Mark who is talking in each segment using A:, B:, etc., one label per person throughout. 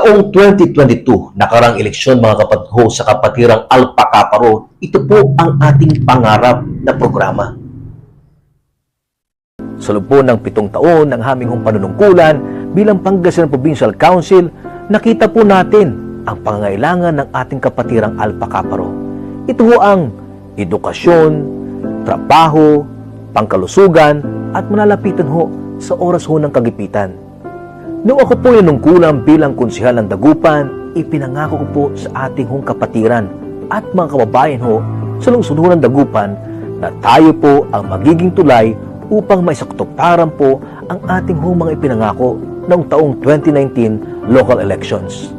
A: Taong 2022, nakarang eleksyon mga kapatid ho sa kapatirang Alpha Kaparo, ito po ang ating pangarap na programa. Sa loob ng pitong taon ng aming hong panunungkulan bilang Pangasinan Provincial Council, nakita po natin ang pangangailangan ng ating kapatirang Alpha Kaparo. Ito ho ang edukasyon, trabaho, pangkalusugan, at malalapitan ho sa oras ho ng kagipitan. Noong ako po nunungkulan bilang konsihal ng Dagupan, ipinangako ko po sa ating hong kapatiran at mga kababayan ho sa ho ng Dagupan na tayo po ang magiging tulay upang maisaktuparan po ang ating hong mga ipinangako noong taong 2019 local elections.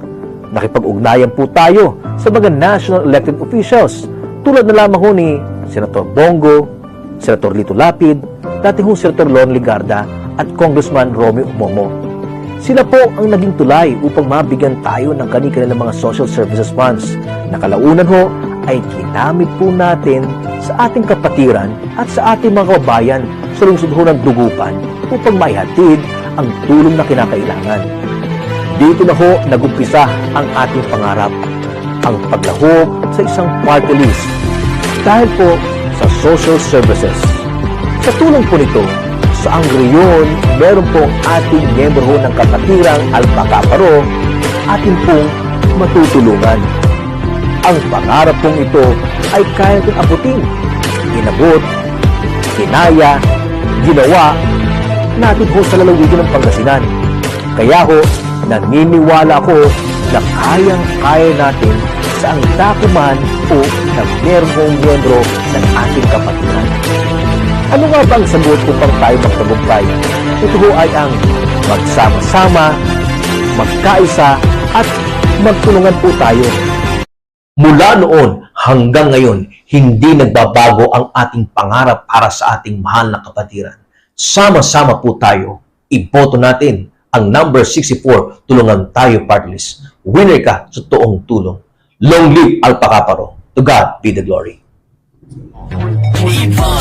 A: Nakipag-ugnayan po tayo sa mga national elected officials tulad na lamang ho ni Senator Bongo, Senator Lito Lapid, dati hong Senator Lon Ligarda at Congressman Romeo Momo. Sila po ang naging tulay upang mabigyan tayo ng kanilang mga social services funds na kalaunan ho ay ginamit po natin sa ating kapatiran at sa ating mga kababayan sa lungsod ho ng Dugupan upang maihatid ang tulong na kinakailangan. Dito na ho nagumpisa ang ating pangarap, ang paglahok sa isang party list dahil po sa social services. Sa tulong po nito, sa Angriyon, meron pong ating miyembro ng kapatirang Alpha Kaparo, atin pong matutulungan. Ang pangarap pong ito ay kaya natin abutin, inabot, kinaya, ginawa natin ho sa lalawigan ng Pangasinan. Kaya ho, naniniwala ko na kayang-kaya natin sa ang dakuman o ng meron hong miyembro ng ating kapatiran. Ano nga ba ang sagot upang tayo magtagumpay? Ito ho ay ang magsama-sama, magkaisa, at magtulungan po tayo. Mula noon hanggang ngayon, hindi nagbabago ang ating pangarap para sa ating mahal na kapatiran. Sama-sama po tayo. Iboto natin ang number 64, Tulungan Tayo Party List. Winner ka sa toong tulong. Long live Alpha Kaparo. To God be the glory.
B: Iboto,